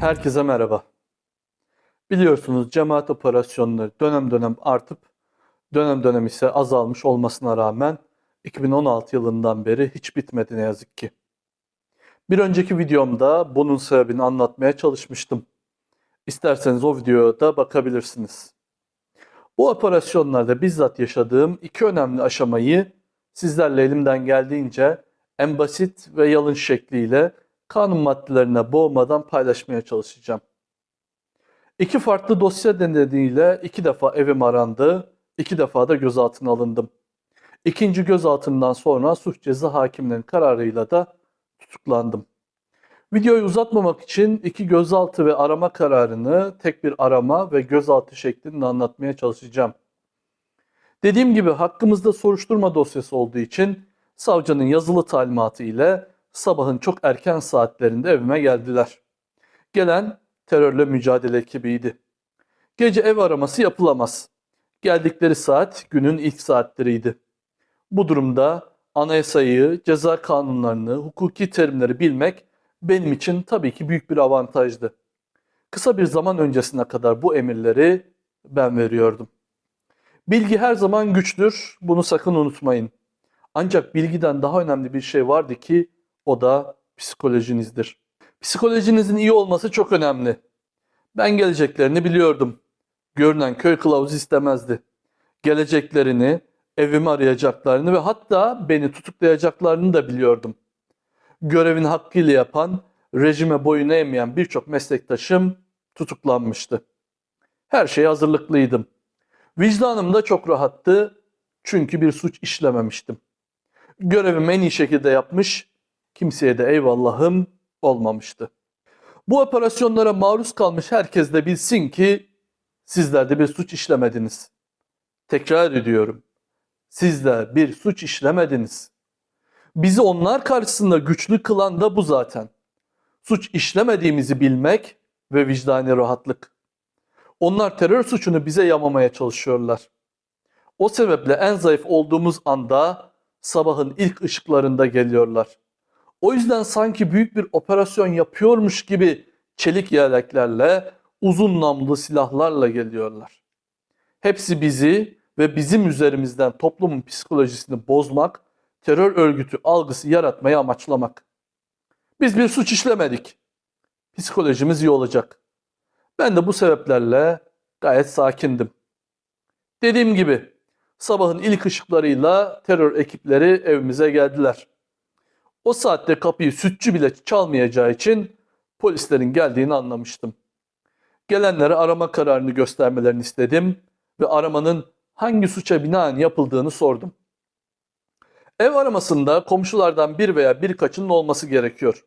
Herkese merhaba. Biliyorsunuz cemaat operasyonları dönem dönem artıp dönem dönem ise azalmış olmasına rağmen 2016 yılından beri hiç bitmedi ne yazık ki. Bir önceki videomda bunun sebebini anlatmaya çalışmıştım. İsterseniz o videoya da bakabilirsiniz. Bu operasyonlarda bizzat yaşadığım iki önemli aşamayı sizlerle elimden geldiğince en basit ve yalın şekliyle kanun maddelerine boğmadan paylaşmaya çalışacağım. İki farklı dosya nedeniyle iki defa evim arandı, iki defa da gözaltına alındım. İkinci gözaltından sonra suç ceza hakimlerinin kararıyla da tutuklandım. Videoyu uzatmamak için iki gözaltı ve arama kararını tek bir arama ve gözaltı şeklinde anlatmaya çalışacağım. Dediğim gibi hakkımızda soruşturma dosyası olduğu için savcının yazılı talimatı ile sabahın çok erken saatlerinde evime geldiler. Gelen terörle mücadele ekibiydi. Gece ev araması yapılamaz. Geldikleri saat günün ilk saatleriydi. Bu durumda anayasayı, ceza kanunlarını, hukuki terimleri bilmek benim için tabii ki büyük bir avantajdı. Kısa bir zaman öncesine kadar bu emirleri ben veriyordum. Bilgi her zaman güçtür, bunu sakın unutmayın. Ancak bilgiden daha önemli bir şey vardı ki o da psikolojinizdir. Psikolojinizin iyi olması çok önemli. Ben geleceklerini biliyordum. Görünen köy kılavuzu istemezdi. Geleceklerini, evimi arayacaklarını ve hatta beni tutuklayacaklarını da biliyordum. Görevini hakkıyla yapan, rejime boyun eğmeyen birçok meslektaşım tutuklanmıştı. Her şeye hazırlıklıydım. Vicdanım da çok rahattı çünkü bir suç işlememiştim. Görevimi en iyi şekilde yapmış, kimseye de eyvallahım olmamıştı. Bu operasyonlara maruz kalmış herkes de bilsin ki sizler de bir suç işlemediniz. Tekrar ediyorum. Sizler bir suç işlemediniz. Bizi onlar karşısında güçlü kılan da bu zaten. Suç işlemediğimizi bilmek ve vicdani rahatlık. Onlar terör suçunu bize yamamaya çalışıyorlar. O sebeple en zayıf olduğumuz anda sabahın ilk ışıklarında geliyorlar. O yüzden sanki büyük bir operasyon yapıyormuş gibi çelik yeleklerle, uzun namlu silahlarla geliyorlar. Hepsi bizi ve bizim üzerimizden toplumun psikolojisini bozmak, terör örgütü algısı yaratmayı amaçlamak. Biz bir suç işlemedik. Psikolojimiz iyi olacak. Ben de bu sebeplerle gayet sakindim. Dediğim gibi sabahın ilk ışıklarıyla terör ekipleri evimize geldiler. O saatte kapıyı sütçü bile çalmayacağı için polislerin geldiğini anlamıştım. Gelenlere arama kararını göstermelerini istedim ve aramanın hangi suça binaen yapıldığını sordum. Ev aramasında komşulardan bir veya birkaçının olması gerekiyor.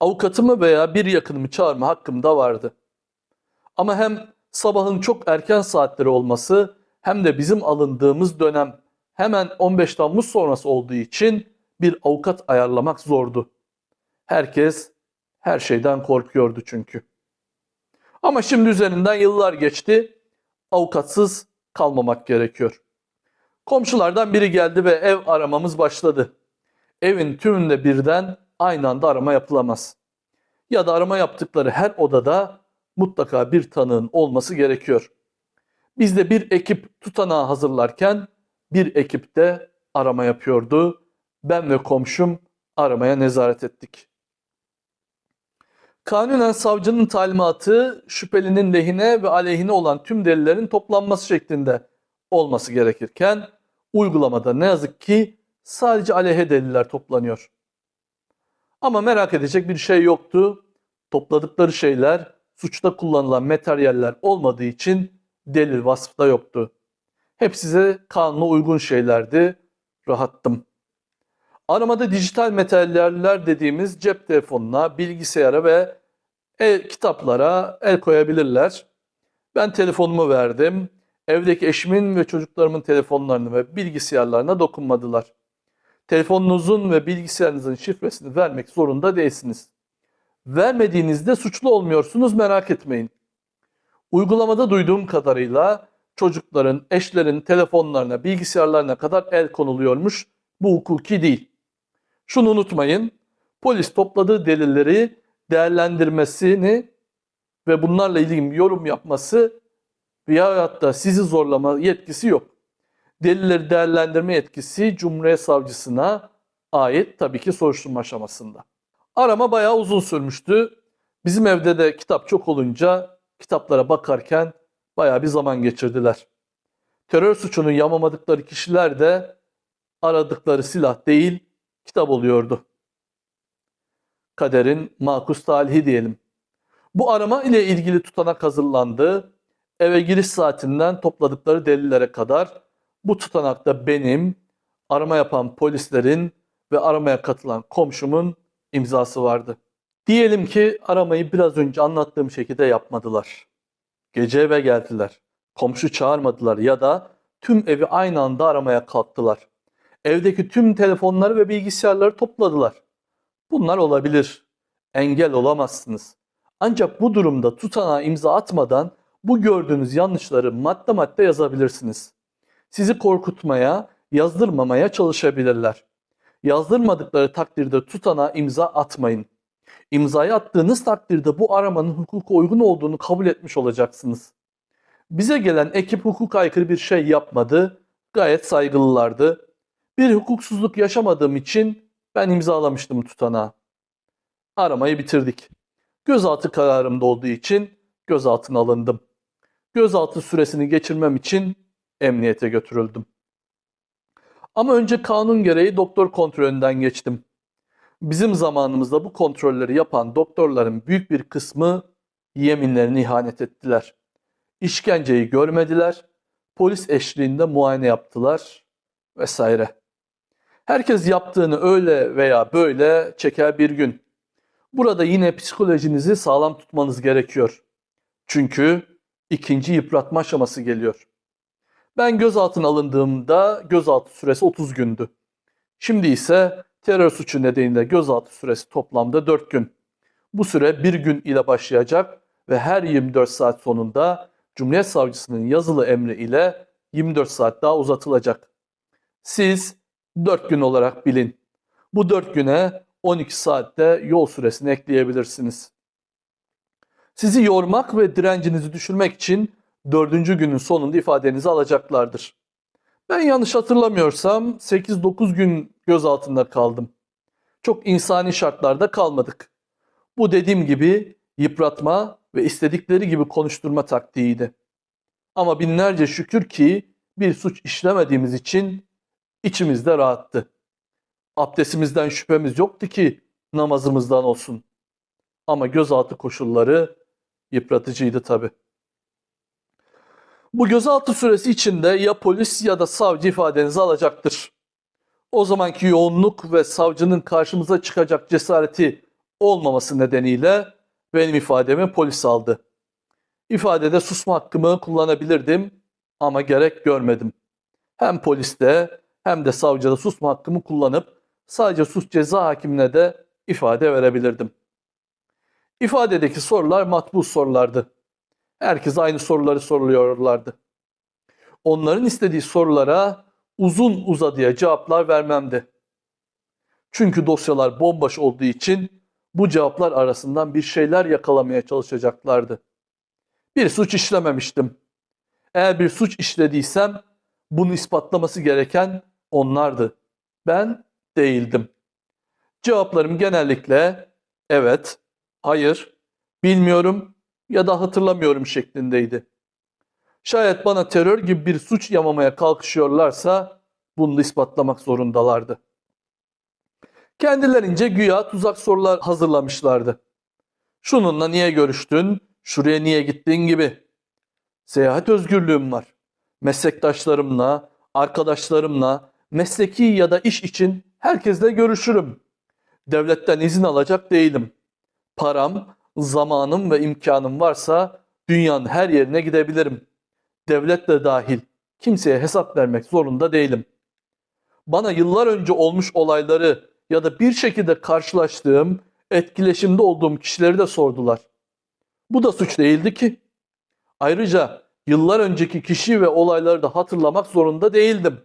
Avukatımı veya bir yakınımı çağırma hakkım da vardı. Ama hem sabahın çok erken saatleri olması hem de bizim alındığımız dönem hemen 15 Temmuz sonrası olduğu için bir avukat ayarlamak zordu. Herkes her şeyden korkuyordu çünkü. Ama şimdi üzerinden yıllar geçti. Avukatsız kalmamak gerekiyor. Komşulardan biri geldi ve ev aramamız başladı. Evin tümünde birden aynı anda arama yapılamaz. Ya da arama yaptıkları her odada mutlaka bir tanığın olması gerekiyor. Biz de bir ekip tutanağı hazırlarken bir ekip de arama yapıyordu. Ben ve komşum aramaya nezaret ettik. Kanunen savcının talimatı şüphelinin lehine ve aleyhine olan tüm delillerin toplanması şeklinde olması gerekirken uygulamada ne yazık ki sadece aleyhe deliller toplanıyor. Ama merak edecek bir şey yoktu. Topladıkları şeyler suçta kullanılan materyaller olmadığı için delil vasfı da yoktu. Hep size kanuna uygun şeylerdi. Rahattım. Aramada dijital materyaller dediğimiz cep telefonuna, bilgisayara ve el, kitaplara el koyabilirler. Ben telefonumu verdim. Evdeki eşimin ve çocuklarımın telefonlarını ve bilgisayarlarına dokunmadılar. Telefonunuzun ve bilgisayarınızın şifresini vermek zorunda değilsiniz. Vermediğinizde suçlu olmuyorsunuz merak etmeyin. Uygulamada duyduğum kadarıyla çocukların, eşlerin telefonlarına, bilgisayarlarına kadar el konuluyormuş. Bu hukuki değil. Şunu unutmayın. Polis topladığı delilleri değerlendirmesini ve bunlarla ilgili yorum yapması veyahut da sizi zorlama yetkisi yok. Delilleri değerlendirme yetkisi Cumhuriyet Savcısına ait tabii ki soruşturma aşamasında. Arama bayağı uzun sürmüştü. Bizim evde de kitap çok olunca kitaplara bakarken bayağı bir zaman geçirdiler. Terör suçunu yamamadıkları kişiler de aradıkları silah değil kitap oluyordu. Kaderin makus talihi diyelim. Bu arama ile ilgili tutanak hazırlandı. Eve giriş saatinden topladıkları delillere kadar bu tutanakta benim, arama yapan polislerin ve aramaya katılan komşumun imzası vardı. Diyelim ki aramayı biraz önce anlattığım şekilde yapmadılar. Gece eve geldiler. Komşu çağırmadılar ya da tüm evi aynı anda aramaya kalktılar. Evdeki tüm telefonları ve bilgisayarları topladılar. Bunlar olabilir. Engel olamazsınız. Ancak bu durumda tutanağa imza atmadan bu gördüğünüz yanlışları madde madde yazabilirsiniz. Sizi korkutmaya, yazdırmamaya çalışabilirler. Yazdırmadıkları takdirde tutanağa imza atmayın. İmzayı attığınız takdirde bu aramanın hukuka uygun olduğunu kabul etmiş olacaksınız. Bize gelen ekip hukuka aykırı bir şey yapmadı, gayet saygılılardı. Bir hukuksuzluk yaşamadığım için ben imzalamıştım tutanağı. Aramayı bitirdik. Gözaltı kararım da olduğu için gözaltına alındım. Gözaltı süresini geçirmem için emniyete götürüldüm. Ama önce kanun gereği doktor kontrolünden geçtim. Bizim zamanımızda bu kontrolleri yapan doktorların büyük bir kısmı yeminlerine ihanet ettiler. İşkenceyi görmediler, polis eşliğinde muayene yaptılar vesaire. Herkes yaptığını öyle veya böyle çeker bir gün. Burada yine psikolojinizi sağlam tutmanız gerekiyor. Çünkü ikinci yıpratma aşaması geliyor. Ben gözaltına alındığımda gözaltı süresi 30 gündü. Şimdi ise terör suçu nedeniyle gözaltı süresi toplamda 4 gün. Bu süre bir gün ile başlayacak ve her 24 saat sonunda Cumhuriyet Savcısının yazılı emri ile 24 saat daha uzatılacak. Siz 4 gün olarak bilin. Bu 4 güne 12 saatte yol süresini ekleyebilirsiniz. Sizi yormak ve direncinizi düşürmek için dördüncü günün sonunda ifadenizi alacaklardır. Ben yanlış hatırlamıyorsam 8-9 gün gözaltında kaldım. Çok insani şartlarda kalmadık. Bu dediğim gibi yıpratma ve istedikleri gibi konuşturma taktiğiydi. Ama binlerce şükür ki bir suç işlemediğimiz için içimizde rahattı. Abdestimizden şüphemiz yoktu ki namazımızdan olsun. Ama gözaltı koşulları yıpratıcıydı tabi. Bu gözaltı süresi içinde ya polis ya da savcı ifadenizi alacaktır. O zamanki yoğunluk ve savcının karşımıza çıkacak cesareti olmaması nedeniyle benim ifademi polis aldı. İfadede susma hakkımı kullanabilirdim ama gerek görmedim. Hem poliste hem de savcıda susma hakkımı kullanıp sadece suç ceza hakimine de ifade verebilirdim. İfadedeki sorular matbu sorulardı. Herkes aynı soruları soruluyorlardı. Onların istediği sorulara uzun uzadıya cevaplar vermemdi. Çünkü dosyalar bomboş olduğu için bu cevaplar arasından bir şeyler yakalamaya çalışacaklardı. Bir suç işlememiştim. Eğer bir suç işlediysem bunu ispatlaması gereken onlardı. Ben değildim. Cevaplarım genellikle evet, hayır, bilmiyorum ya da hatırlamıyorum şeklindeydi. Şayet bana terör gibi bir suç yamamaya kalkışıyorlarsa bunu ispatlamak zorundalardı. Kendilerince güya tuzak sorular hazırlamışlardı. Şununla niye görüştün, şuraya niye gittin gibi. Seyahat özgürlüğüm var. Meslektaşlarımla, arkadaşlarımla, mesleki ya da iş için herkesle görüşürüm. Devletten izin alacak değilim. Param, zamanım ve imkanım varsa dünyanın her yerine gidebilirim. Devlet de dahil kimseye hesap vermek zorunda değilim. Bana yıllar önce olmuş olayları ya da bir şekilde karşılaştığım, etkileşimde olduğum kişileri de sordular. Bu da suç değildi ki. Ayrıca yıllar önceki kişi ve olayları da hatırlamak zorunda değildim.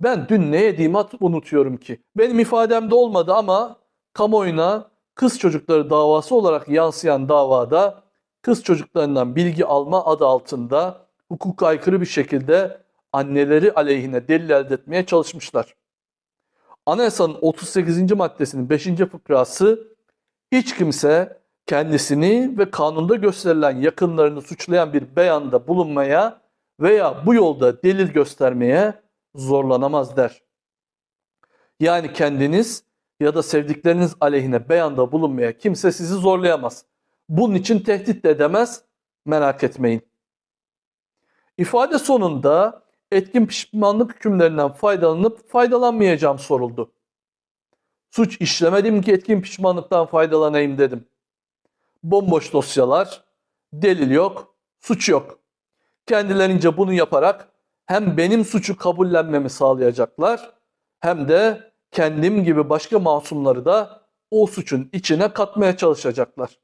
Ben dün ne yediğimi unutuyorum ki. Benim ifademde olmadı ama kamuoyuna kız çocukları davası olarak yansıyan davada kız çocuklarından bilgi alma adı altında hukuka aykırı bir şekilde anneleri aleyhine delil elde etmeye çalışmışlar. Anayasanın 38. maddesinin 5. fıkrası hiç kimse kendisini ve kanunda gösterilen yakınlarını suçlayan bir beyanda bulunmaya veya bu yolda delil göstermeye zorlanamaz der. Yani kendiniz ya da sevdikleriniz aleyhine beyanda bulunmaya kimse sizi zorlayamaz. Bunun için tehdit de edemez, merak etmeyin. İfade sonunda etkin pişmanlık hükümlerinden faydalanıp faydalanmayacağım soruldu. Suç işlemedim ki etkin pişmanlıktan faydalanayım dedim. Bomboş dosyalar, delil yok, suç yok. Kendilerince bunu yaparak hem benim suçu kabullenmemi sağlayacaklar hem de kendim gibi başka masumları da o suçun içine katmaya çalışacaklar.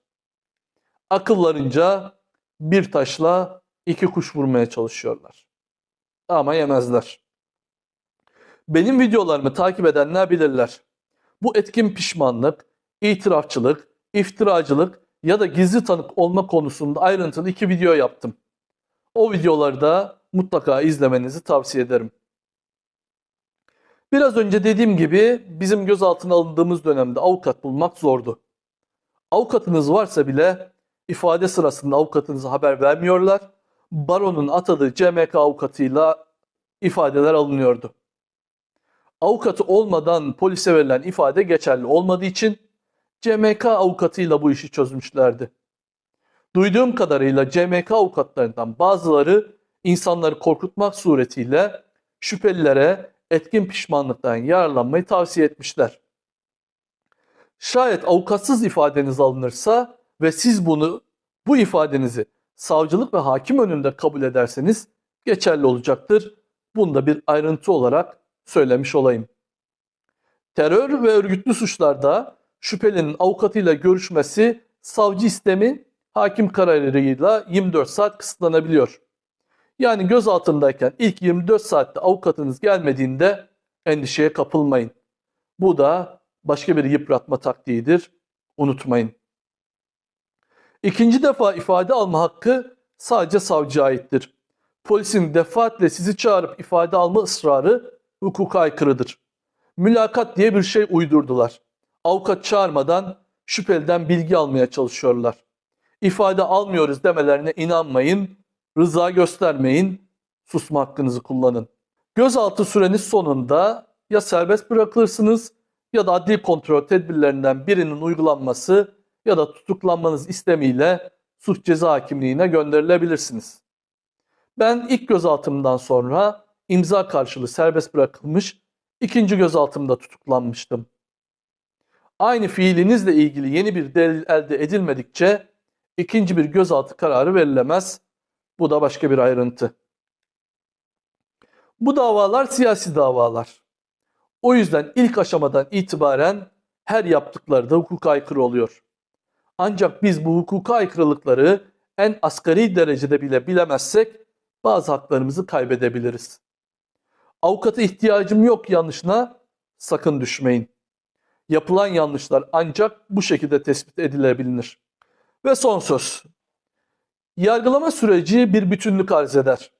Akıllarınca bir taşla iki kuş vurmaya çalışıyorlar. Ama yemezler. Benim videolarımı takip edenler bilirler. Bu etkin pişmanlık, itirafçılık, iftiracılık ya da gizli tanık olma konusunda ayrıntılı iki video yaptım. O videoları da mutlaka izlemenizi tavsiye ederim. Biraz önce dediğim gibi bizim gözaltına alındığımız dönemde avukat bulmak zordu. Avukatınız varsa bile ifade sırasında avukatınıza haber vermiyorlar. Baronun atadığı CMK avukatıyla ifadeler alınıyordu. Avukatı olmadan polise verilen ifade geçerli olmadığı için CMK avukatıyla bu işi çözmüşlerdi. Duyduğum kadarıyla CMK avukatlarından bazıları insanları korkutmak suretiyle şüphelilere etkin pişmanlıktan yararlanmayı tavsiye etmişler. Şayet avukatsız ifadeniz alınırsa ve siz bunu bu ifadenizi savcılık ve hakim önünde kabul ederseniz geçerli olacaktır. Bunu da bir ayrıntı olarak söylemiş olayım. Terör ve örgütlü suçlarda şüphelinin avukatıyla görüşmesi savcı istemi hakim kararıyla 24 saat kısıtlanabiliyor. Yani gözaltındayken ilk 24 saatte avukatınız gelmediğinde endişeye kapılmayın. Bu da başka bir yıpratma taktiğidir. Unutmayın. İkinci defa ifade alma hakkı sadece savcıya aittir. Polisin defaatle sizi çağırıp ifade alma ısrarı hukuka aykırıdır. Mülakat diye bir şey uydurdular. Avukat çağırmadan şüpheliden bilgi almaya çalışıyorlar. İfade almıyoruz demelerine inanmayın, rıza göstermeyin, susma hakkınızı kullanın. Gözaltı süreniz sonunda ya serbest bırakılırsınız ya da adli kontrol tedbirlerinden birinin uygulanması ya da tutuklanmanız istemiyle suç ceza hakimliğine gönderilebilirsiniz. Ben ilk gözaltımdan sonra imza karşılığı serbest bırakılmış, ikinci gözaltımda tutuklanmıştım. Aynı fiilinizle ilgili yeni bir delil elde edilmedikçe ikinci bir gözaltı kararı verilemez. Bu da başka bir ayrıntı. Bu davalar siyasi davalar. O yüzden ilk aşamadan itibaren her yaptıkları da hukuka aykırı oluyor. Ancak biz bu hukuka aykırılıkları en asgari derecede bile bilemezsek bazı haklarımızı kaybedebiliriz. Avukata ihtiyacım yok yanlışına sakın düşmeyin. Yapılan yanlışlar ancak bu şekilde tespit edilebilir. Ve son söz. Yargılama süreci bir bütünlük arz eder.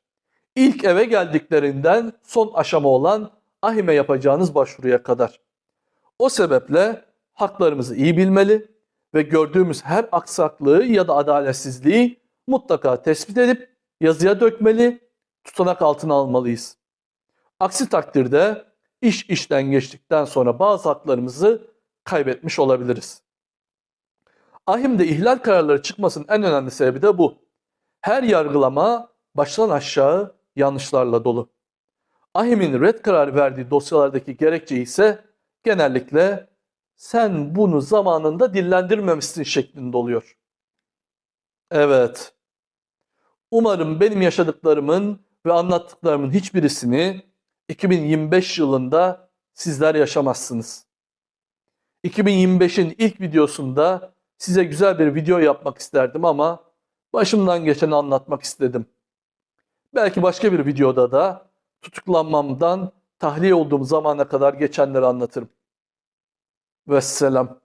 İlk eve geldiklerinden son aşama olan ahime yapacağınız başvuruya kadar. O sebeple haklarımızı iyi bilmeli ve gördüğümüz her aksaklığı ya da adaletsizliği mutlaka tespit edip yazıya dökmeli, tutanak altına almalıyız. Aksi takdirde iş işten geçtikten sonra bazı haklarımızı kaybetmiş olabiliriz. Ahim'de ihlal kararları çıkmasının en önemli sebebi de bu. Her yargılama baştan aşağı yanlışlarla dolu. Ahim'in red kararı verdiği dosyalardaki gerekçe ise genellikle sen bunu zamanında dillendirmemişsin şeklinde oluyor. Evet. Umarım benim yaşadıklarımın ve anlattıklarımın hiçbirisini 2025 yılında sizler yaşamazsınız. 2025'in ilk videosunda size güzel bir video yapmak isterdim ama başımdan geçeni anlatmak istedim. Belki başka bir videoda da tutuklanmamdan tahliye olduğum zamana kadar geçenleri anlatırım. Vesselam.